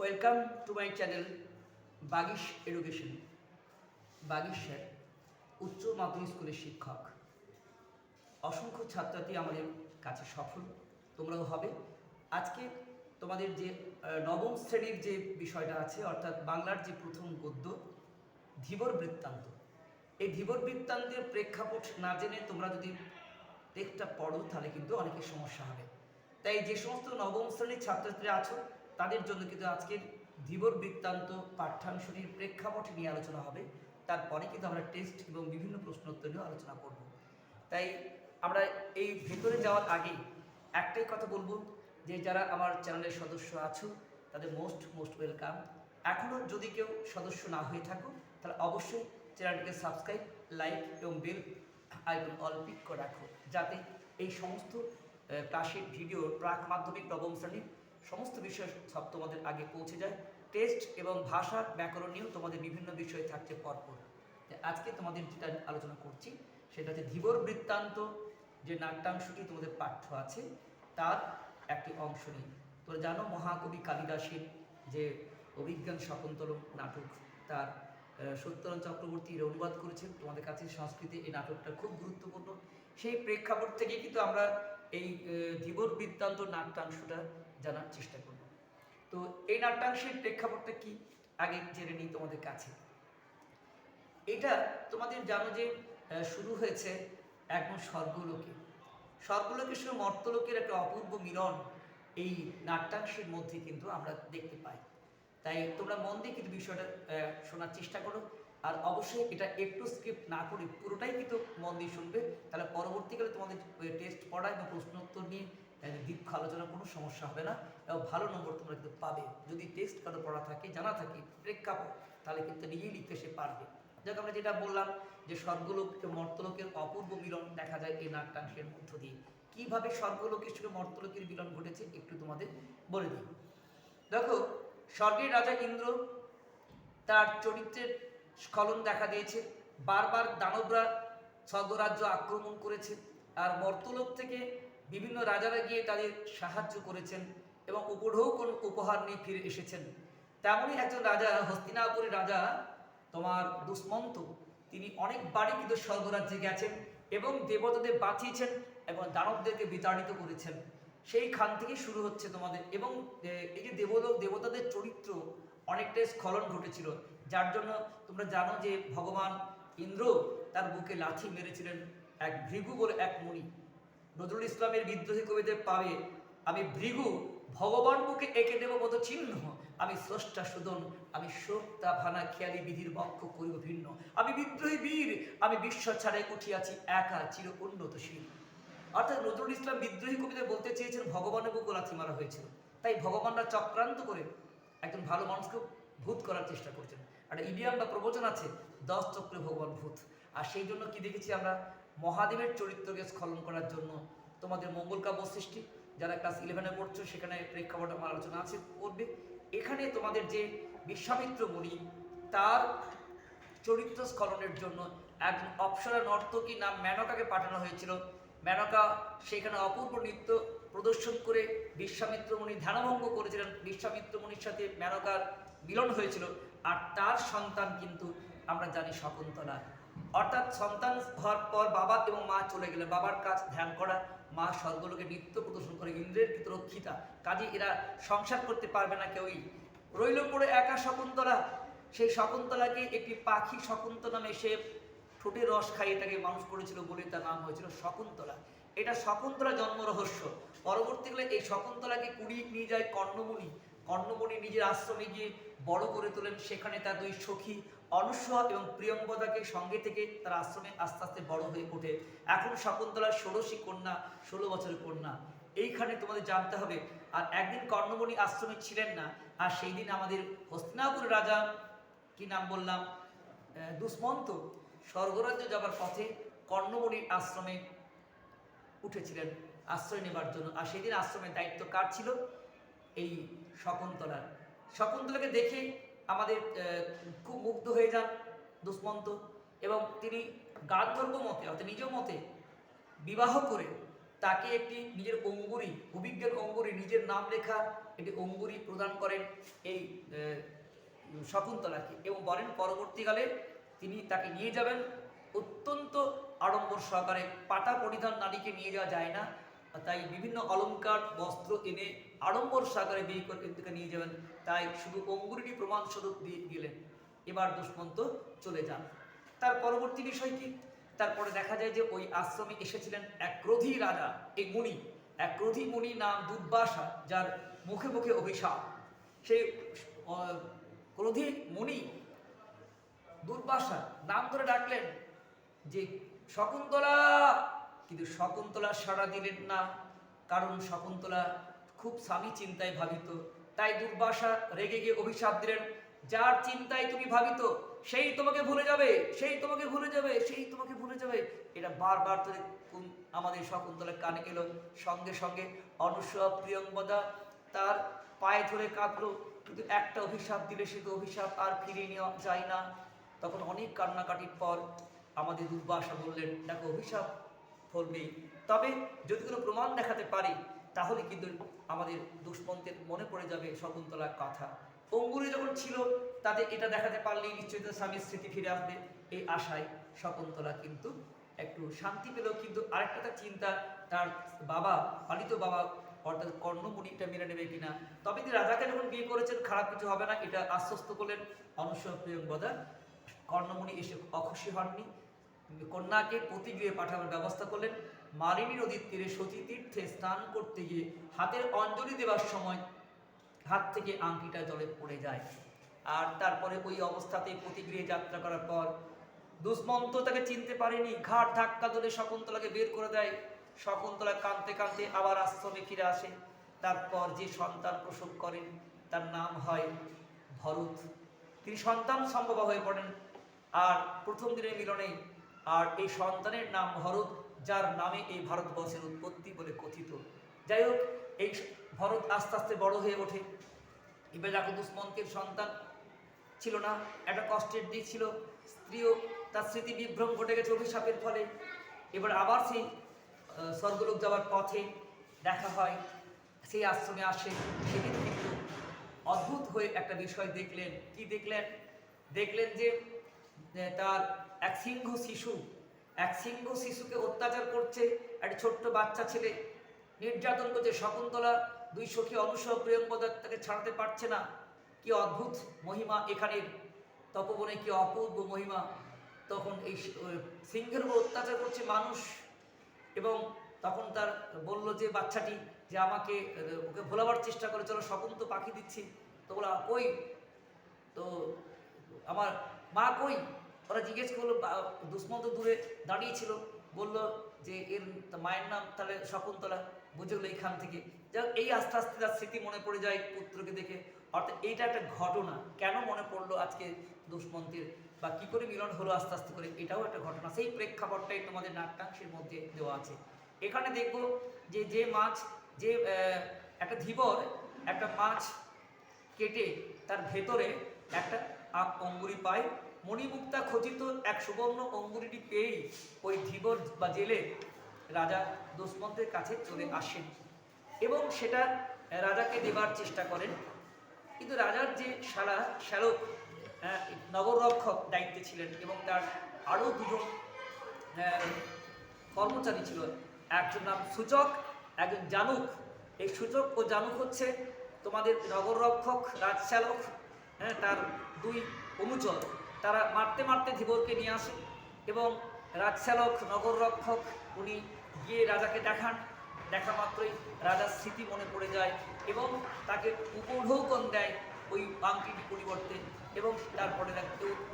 Welcome to my channel Bagish education Bagish sir উচ্চ মাধ্যমিক স্কুলের শিক্ষক। অসংখ্য ছাত্রছাত্রী আমাদের কাছে সফল, তোমরাও হবে। আজকে তোমাদের যে নবম শ্রেণির যে বিষয়টা আছে, অর্থাৎ বাংলার যে প্রথম গদ্য, ধীবর বৃত্তান্ত। এই ধীবর বৃত্তান্তের প্রেক্ষাপট না জেনে তোমরা যদি টেক্সটটা পড়ো, তাহলে কিন্তু অনেকের সমস্যা হবে। তাই যে সমস্ত নবম শ্রেণির ছাত্রছাত্রীরা আছো তাদের জন্য কিন্তু আজকের ধীবর বৃত্তান্ত পাঠ্যাংশটির প্রেক্ষাপট নিয়ে আলোচনা হবে। তারপরে কিন্তু আমরা টেস্ট এবং বিভিন্ন প্রশ্নোত্তর নিয়েও আলোচনা করব। তাই আমরা এই ভেতরে যাওয়ার আগে একটাই কথা বলব যে যারা আমার চ্যানেলের সদস্য আছো, তাদের মোস্ট মোস্ট ওয়েলকাম। এখনও যদি কেউ সদস্য না হয়ে থাকো, তাহলে অবশ্যই চ্যানেলটিকে সাবস্ক্রাইব, লাইক এবং বেল আইকন অল পিক করে রাখো। যাতে এই সমস্ত ক্লাসের ভিডিও প্রাক মাধ্যমিক নবম শ্রেণির সমস্ত বিষয় সব তোমাদের আগে পৌঁছে যায়। টেস্ট এবং ভাষা ব্যাকরণ নিয়েও তোমাদের বিভিন্ন বিষয় থাকছে পরপর। আজকে তোমাদের যেটা আলোচনা করছি সেটা হচ্ছে ধীবর বৃত্তান্ত যে নাট্যাংশটি তোমাদের পাঠ্য আছে তার একটি অংশ নিয়ে। তোমরা জানো মহাকবি কালিদাসের যে অভিজ্ঞান শকুন্তলম নাটক তার আহ, সত্যরণ চক্রবর্তী অনুবাদ করেছেন। তোমাদের কাছে সংস্কৃতি এই নাটকটা খুব গুরুত্বপূর্ণ। সেই প্রেক্ষাপট থেকে কিন্তু আমরা এই ধীবর বৃত্তান্ত নাট্যাংশটা জানার চেষ্টা করব। তো এই নাট্যাংশের প্রেক্ষাপটটা কি? আগে জেনে নিই তোমাদের কাছে। এটা তোমাদের জানো যে শুরু হয়েছে একদম স্বর্গলোকে। স্বর্গলোকের সঙ্গে মর্তলোকের একটা অপূর্ব মিলন এই নাট্যাংশের মধ্যে কিন্তু আমরা দেখতে পাই। তাই তোমরা মন দিয়ে কিন্তু বিষয়টা শোনার চেষ্টা করো। আর অবশ্যই এটা একটু স্কিপ না করে পুরোটাই কিন্তু মন দিয়ে শুনবে। তাহলে পরবর্তীকালে তোমাদের টেস্ট পড়া এবং প্রশ্নোত্তর নিয়ে দীর্ঘ আলোচনার কোনো সমস্যা হবে না এবং ভালো নম্বর তোমরা কিন্তু পাবে। যদি টেস্ট কারও পড়া থাকে, জানা থাকে, প্রেক্ষাপট, তাহলে কিন্তু নিজেই লিখতে সে পারবে। যাক, আমরা যেটা বললাম যে স্বর্গলোক মর্তলোকের অপূর্ব মিলন দেখা যায় এই নাট্যাংশের মধ্য দিয়ে। কীভাবে স্বর্গলোকের সঙ্গে মর্তলোকের মিলন ঘটেছে একটু তোমাদের বলে দিই। দেখো, স্বর্গের রাজা ইন্দ্র তার চরিত্রের স্খলন দেখা দিয়েছে। বারবার দানবরা স্বর্গরাজ্য আক্রমণ করেছে। আর মর্তলোক থেকে বিভিন্ন রাজারা গিয়ে তাদের সাহায্য করেছেন এবং উপঢৌ কোন উপহার নিয়ে ফিরে এসেছেন। তেমনই একজন রাজা, হস্তিনাপুরের রাজা, তোমার দুষ্মন্ত, তিনি অনেকবারই কিন্তু স্বর্গরাজ্যে গেছেন এবং দেবতাদের বাঁচিয়েছেন এবং দানবদেরকে বিতাড়িত করেছেন। সেইখান থেকে শুরু হচ্ছে তোমাদের। এবং এই যে দেবলোক দেবতাদের চরিত্র অনেকটাই স্খলন ঘটেছিল। যার জন্য তোমরা জানো যে ভগবান ইন্দ্র তার বুকে লাঠি মেরেছিলেন এক ভৃগু বলে এক মুনি। নজরুল ইসলামের বিদ্রোহী কবিদের পাবে আমি ভৃগু, ভগবান বুকে এঁকে দেব মতো চিহ্ন আমি স্রষ্টা সুদন, আমি শোকতা ভানা খেয়ালি বিধির বক্ষ করিব ভিন্ন। আমি বিদ্রোহী বীর, আমি বিশ্ব ছাড়ে উঠিয়াছি একা চির উন্নতশীল। অর্থাৎ নজরুল ইসলাম বিদ্রোহী কবিদের বলতে চেয়েছেন, ভগবানের বুকে লাথি মারা হয়েছিল। তাই ভগবানরা চক্রান্ত করে একজন ভালো মানুষকে ভূত করার চেষ্টা করছেন। একটা ইডিয়াম বা প্রবচন আছে, দশ চক্রে ভগবান ভূত। আর সেই জন্য কি দেখেছি আমরা? মহাদেবের চরিত্রকে স্খলন করার জন্য তোমাদের মঙ্গল কাব্য সৃষ্টি। যারা ক্লাস ইলেভেনে পড়ছো, সেখানে প্রেক্ষাপট আমার আলোচনা আছে, করবে। এখানে তোমাদের যে বিশ্বামিত্র মুনি, তার চরিত্র স্খলনের জন্য একজন অপসরা নর্তকী নাম মেনকাকে পাঠানো হয়েছিল। মেনকা সেখানে অপূর্ব নৃত্য প্রদর্শন করে বিশ্বামিত্র মুনি ধ্যানভঙ্গ করেছিলেন। বিশ্বামিত্র মুনির সাথে মেনকার মিলন হয়েছিল। আর তার সন্তান কিন্তু আমরা জানি শকুন্তলা। অর্থাৎ সন্তান হওয়ার পর বাবা এবং মা চলে গেলে বাবার কাজ ধ্যান করা, মা স্বর্গলোকে নৃত্য প্রদর্শন করে, ইন্দ্রের কিন্তু রক্ষিতা। কাজে এরা সংসার করতে পারবে না কেউই। রইল পড়ে একা শকুন্তলা। সেই শকুন্তলাকে একটি পাখি শকুন্ত নামে সে ঠোঁটে রস খাই এটাকে মানুষ করেছিল বলে তার নাম হয়েছিল শকুন্তলা। এটা শকুন্তলা জন্ম রহস্য। পরবর্তীকালে এই শকুন্তলাকে কুড়িয়ে নিয়ে যায় কর্ণমণি। কর্ণমণি নিজের আশ্রমে গিয়ে বড় করে তোলেন। সেখানে তার দুই সখী অনুসয়া এবং প্রিয়ঙ্বদাকে সঙ্গে থেকে তার আশ্রমে আস্তে আস্তে বড় হয়ে ওঠে। এখন শকুন্তলার ষোড়শী কন্যা, ষোলো বছরের কন্যা। এইখানে তোমাদের জানতে হবে, আর একদিন কর্ণমণি আশ্রমে ছিলেন না, আর সেই দিন আমাদের হস্তিনাপুরের রাজা, কি নাম বললাম? দুষ্মন্ত স্বর্গরাজ্য যাবার পথে কর্ণমণির আশ্রমে উঠেছিলেন, আশ্রয় নেবার জন্য। আর সেদিন আশ্রমের দায়িত্ব কার ছিল? এই শকুন্তলার। শকুন্তলাকে দেখে আমাদের খুব মুগ্ধ হয়ে যান দুষ্মন্ত এবং তিনি গান্ধর্ব মতে, অর্থাৎ নিজ মতে বিবাহ করে তাকে একটি নিজের অঙ্গুরি, অভিজ্ঞের অঙ্গুরি, নিজের নাম লেখা একটি অঙ্গুরি প্রদান করেন এই শকুন্তলাকে এবং বলেন পরবর্তীকালে তিনি তাকে নিয়ে যাবেন। অত্যন্ত আড়ম্বর সহকারে পাটা পরিধান নারীকে নিয়ে যাওয়া যায় না, তাই বিভিন্ন অলঙ্কার বস্ত্র এনে আড়ম্বর সাগরে বিয়ে করে তাকে নিয়ে যাবেন। তাই শুধু অঙ্গুরিটি প্রমাণস্বরূপ দিয়ে গেলেন। এবার দুষ্মন্ত চলে যান। তার পরবর্তী বিষয় কি? তারপরে দেখা যায় যে ওই আশ্রমে এসেছিলেন এক ক্রোধী রাজা এই মুনি। এক ক্রোধী মুনি নাম দুর্বাসা যার মুখে মুখে অভিশাপ। সেই ক্রোধী মুনি দুর্বাসা নাম ধরে ডাকলেন যে, শকুন্তলা! কিন্তু শকুন্তলা সাড়া দিলেন না। কারণ শকুন্তলা খুব স্বামী চিন্তায় ভাবিত। তাই দুর্বাসা রেগে গিয়ে অভিশাপ দিলেন, যার চিন্তায় তুমি ভাবিত, সেই তোমাকে ভুলে যাবে, সেই তোমাকে ভুলে যাবে, সেই তোমাকে ভুলে যাবে। এটা বারবার কোন- আমাদের শকুন্তলার কানে এলো। সঙ্গে সঙ্গে অনুসয়া প্রিয়ঙ্বদা তার পায়ে ধরে কাঁদলো, কিন্তু একটা অভিশাপ দিলে সে তো অভিশাপ আর ফিরিয়ে নেওয়া যায় না। তখন অনেক কান্নাকাটির পর আমাদের দুর্বাসা বললেন, দেখো, অভিশাপ ফলবেই তবে যদি কোনো প্রমাণ দেখাতে পারি তাহলে কিন্তু আমাদের দুষ্মন্তের মনে পড়ে যাবে শকুন্তলার কথা। অঙ্গুরে যখন ছিল তাদের এটা দেখাতে পারলেই নিশ্চয়ই স্বামীর স্মৃতি ফিরে আসবে। এই আশায় শকুন্তলা কিন্তু একটু শান্তি পেল, কিন্তু আরেকটা তার চিন্তা, তার বাবা, পালিত বাবা, অর্থাৎ কর্ণমুনিটা মেনে নেবে কিনা? তবে তিনি রাজাকে যখন বিয়ে করেছেন, খারাপ কিছু হবে না, এটা আশ্বস্ত করলেন। অনুসয় প্রিয়ঙ্গদা কর্ণমুনি এসে অখুশি হননি। কন্যাকে প্রতিগৃহে পাঠানোর ব্যবস্থা করলেন। মালিনী নদীর তীরে সতী তীর্থে স্নান করতে গিয়ে হাতের অঞ্জলি দেওয়ার সময় হাত থেকে আংটিটা জলে পড়ে যায়। আর তারপরে ওই অবস্থাতেই প্রতিগৃহে যাত্রা করার পর দুষ্মন্ত তাকে চিনতে পারেনি, ঘাট ধাক্কা ধরে শকুন্তলাকে বের করে দেয়। শকুন্তলা কাঁদতে কাঁদতে আবার আশ্রমে ফিরে আসে। তারপর যে সন্তান প্রসব করেন, তার নাম হয় ভরত। তিনি সন্তান সম্ভব হয়ে পড়েন। আর প্রথম দিনের মিলনে আর এই সন্তানের নাম ভরত। যার নামে এই ভারতবর্ষের উৎপত্তি বলে কথিত। যাই হোক, এই ভরত আস্তে আস্তে বড় হয়ে ওঠে। যাকে দুষ্মন্তের সন্তান ছিল না, একটা কষ্টের দিক ছিল। স্ত্রীও তার স্মৃতি বিভ্রম ঘটে গেছে অভিশাপের ফলে। এবার আবার সেই স্বর্গলোক যাওয়ার পথে দেখা হয়। সেই আশ্রমে আসে। সেদিন কিন্তু অদ্ভুত হয়ে একটা বিষয় দেখলেন। কি দেখলেন? দেখলেন যে তার এক সিংহ শিশু এক সিংহ শিশুকে অত্যাচার করছে, একটা ছোট্ট বাচ্চা ছেলে। নির্যাতন করছে শকুন্তলা, দুই সখী অনুসব প্রিয়ঙ্গদা তাকে ছাড়তে পারছে না। কি অদ্ভুত মহিমা এখানের। তপবনে কি অপূর্ব মহিমা। তখন এই সিংহের উপর অত্যাচার করছে মানুষ। এবং তখন তার বলল যে বাচ্চাটি যে আমাকে, ওকে ভোলাবার চেষ্টা করে, চলো স্বপন তো পাখি দিচ্ছি। তো বলা কই? তো আমার মা কই? ওরা জিজ্ঞেস করল দুষ্মন্ত দূরে দাঁড়িয়েছিল বলল যে এর মায়ের নাম তাহলে শকুন্তলা। বুঝে গেলো এইখান থেকে। যাই হোক, এই আস্তে আস্তে তার স্মৃতি মনে পড়ে যায় পুত্রকে দেখে। অর্থাৎ এইটা একটা ঘটনা। কেন মনে পড়ল আজকে দুষ্মন্তের? বা কি করে মিলন হলো আস্তে আস্তে করে? এটাও একটা ঘটনা। সেই প্রেক্ষাপটটাই তোমাদের নাট্যাংশের মধ্যে দেওয়া আছে। এখানে দেখব যে যে মাছ যে একটা ধীবর একটা মাছ কেটে তার ভেতরে একটা আপ অঙ্গুরি পায়। মণিমুক্তা খচিত এক সুবর্ণ অঙ্গুরিটি পেয়েই ওই ধীবর বা জেলে রাজা দুষ্মন্তের কাছে চলে আসেন এবং সেটা রাজাকে দেবার চেষ্টা করেন। কিন্তু রাজার যে সারা শ্যালক আহ, নগররক্ষক দায়িত্বে ছিলেন এবং তার আরও দুজন কর্মচারী ছিল। একজন নাম সূচক একজন জানুক। এই সূচক ও জানুক হচ্ছে তোমাদের নগররক্ষক রাজশ্যালক হ্যাঁ তার দুই অনুচর। তারা মারতে মারতে ধীবরকে নিয়ে আসে এবং রাজচালক, নগররক্ষক, উনি গিয়ে রাজাকে দেখান। দেখা মাত্রই রাজার স্মৃতি মনে পড়ে যায় এবং তাকে উপঢৌকন দেয় ওই আংটির পরিবর্তে এবং তারপরে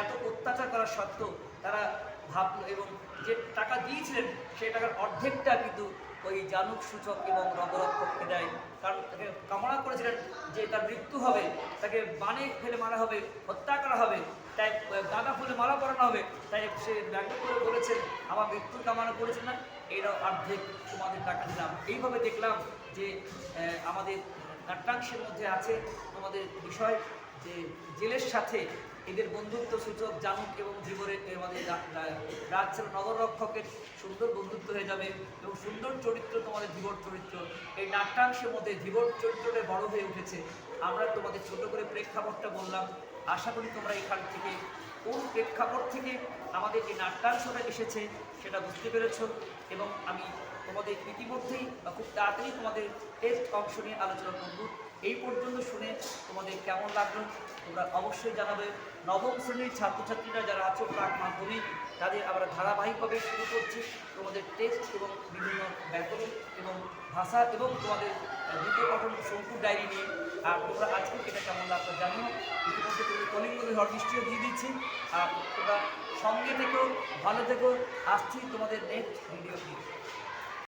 এত অত্যাচার করা সত্ত্বেও তারা ভাবলো এবং যে টাকা দিয়েছিলেন, সেই টাকার অর্ধেকটা কিন্তু ওই জানুক সূচক এবং নগরক্ষককে দেয়। কারণ তাকে কামনা করেছিলেন যে তার মৃত্যু হবে, তাকে বানে ফেলে মারা হবে, হত্যা করা হবে, তাই গাঁদা ফুলে মালা পরানো হবে, তাই সে ব্যঙ্গ করে বলেছেন, আমার মৃত্যুর কামনা করেছেন না এরা অর্ধেক তোমাদের টাকা দিলাম। এইভাবে দেখলাম যে আমাদের নাট্যাংশের মধ্যে আছে তোমাদের বিষয়। যে জেলের সাথে এদের বন্ধুত্ব সূচক জানুক এবং জীবনের আমাদের রাজ্যের নগররক্ষকের সুন্দর বন্ধুত্ব হয়ে যাবে এবং সুন্দর চরিত্র তোমাদের ধীবর চরিত্র। এই নাট্যাংশের মধ্যে ধীবর চরিত্রটা বড় হয়ে উঠেছে। আমরা তোমাদের ছোট করে প্রেক্ষাপটটা বললাম। আশা করি তোমরা এখান থেকে, কোন প্রেক্ষাপট থেকে আমাদের এই নাট্যাংশটা এসেছে সেটা বুঝতে পেরেছ। এবং আমি তোমাদের ইতিমধ্যেই বা খুব তাড়াতাড়ি তোমাদের টেস্ট অংশ নিয়ে আলোচনা করব। এই পর্যন্ত শুনে তোমাদের কেমন লাগল? তোমরা অবশ্যই জানাবে। নবম শ্রেণির ছাত্রছাত্রীরা যারা আছো প্রাক মাধ্যমিক, তাদের আমরা ধারাবাহিকভাবে শুরু করছি তোমাদের টেস্ট এবং বিভিন্ন ব্যাকরণ এবং ভাষা এবং তোমাদের দ্বিতীয় পঠন শঙ্কুর ডায়েরি নিয়ে। আর তোমরা আজকে এটা কেমন লাগল জানিও। ইতিমধ্যে তুমি কলিঙ্গ হর নিশ্চয়ই দিয়ে দিচ্ছি। আর তোমরা সঙ্গে থেকেও ভালো থেকো। আসছি তোমাদের নেক্সট ভিডিও নিয়ে।